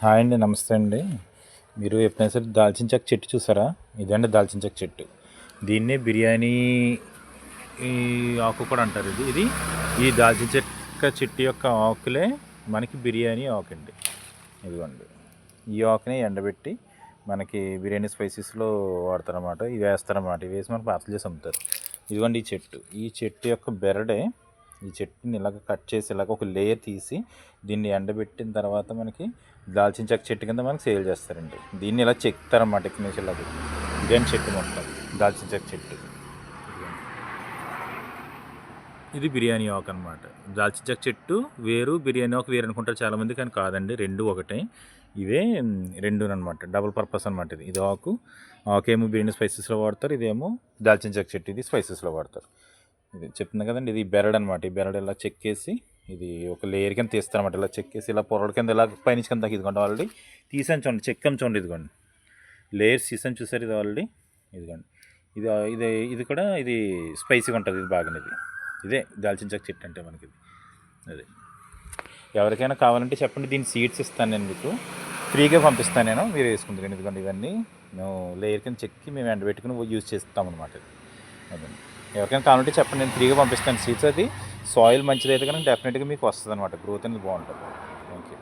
Hi అండి నమస్తే అండి. మీరు ఎప్పుడైనా సరే దాల్చిన చెక్క చెట్టు చూసారా? ఇదండి దాల్చిన చెక్క చెట్టు. దీన్నే బిర్యానీ ఈ ఆకు కూడా అంటారు ఇది. ఇది ఈ దాల్చిన చెక్క చెట్టు యొక్క ఆకులే మనకి బిర్యానీ ఆకు అండి ఇదిగోండి. ఈ ఆకుని ఎండబెట్టి మనకి బిర్యానీ స్పైసెస్లో వాడతారన్నమాట. ఇవి వేస్తారన్నమాట. ఇవి వేసి మనకు పార్సల్ చేసి అమ్ముతారు. ఇదిగోండి ఈ చెట్టు. ఈ చెట్టు యొక్క బెరడే ఈ చెట్టుని ఇలాగ కట్ చేసి ఇలాగ ఒక లేయర్ తీసి దీన్ని ఎండబెట్టిన తర్వాత మనకి దాల్చిన చెక్క చెట్టు కింద మనకి సేల్ చేస్తారండి. దీన్ని ఇలా చెక్తారన్నమాట ఇక్కడ నుంచి ఇలాగ. ఇదేంటి చెట్టు మొత్తం? దాల్చిన చెక్క చెట్టు. ఇది బిర్యానీ ఆకు అనమాట దాల్చిన చెక్క చెట్టు వేరు బిర్యానీ ఆకు వేరు అనుకుంటారు చాలామంది కానీ కాదండి. రెండు ఒకటే. ఇవే రెండు అనమాట డబుల్ పర్పస్ అనమాట ఇది. ఇది ఆకు. ఆకేమో బిర్యానీ స్పైసెస్లో వాడతారు ఇదేమో దాల్చిన చెక్క చెట్టు ఇది స్పైసెస్లో వాడతారు. ఇది చెప్తున్నా కదండి ఇది బెరడ్ అనమాట ఈ బెరడ్ ఇలా చెక్కేసి ఇది ఒక లేయర్ కింద తీస్తారన్నమాట. ఇలా చెక్కేసి ఇలా పొరల కింద ఇలా పైనుంచి కింద ఇదిగోండి ఆల్రెడీ. తీసాను చూడండి చెక్కం చూడండి ఇదిగోండి. లేయర్స్ తీసాను చూసారు ఇది ఆల్రెడీ? ఇదిగోండి. ఇది ఇది ఇది కూడా ఇది స్పైసీగా ఉంటుంది ఇది బాగా ఇది. ఇదే దాల్చిన చెక్క చెట్టు అంటే మనకి ఇది. అదే. ఎవరికైనా కావాలంటే చెప్పండి దీని సీడ్స్ ఇస్తాను నేను మీకు. ఫ్రీగా పంపిస్తాను నేను మీరు వేసుకుంటారు ఎందుకంటే ఇవన్నీ. మేము లేయర్ కింద చెక్కి మేము ఎండబెట్టుకుని యూజ్ చేస్తాం అనమాట అదే. ఎవరికైనా కావాలంటే చెప్పండి. నేను ఫ్రీగా పంపిస్తాను. సీడ్స్ అది. సాయిల్ మంచిదైతే కనుక డెఫినెట్గా మీకు వస్తుంది అనమాట గ్రోత్ అనేది బాగుంటుంది. Thank you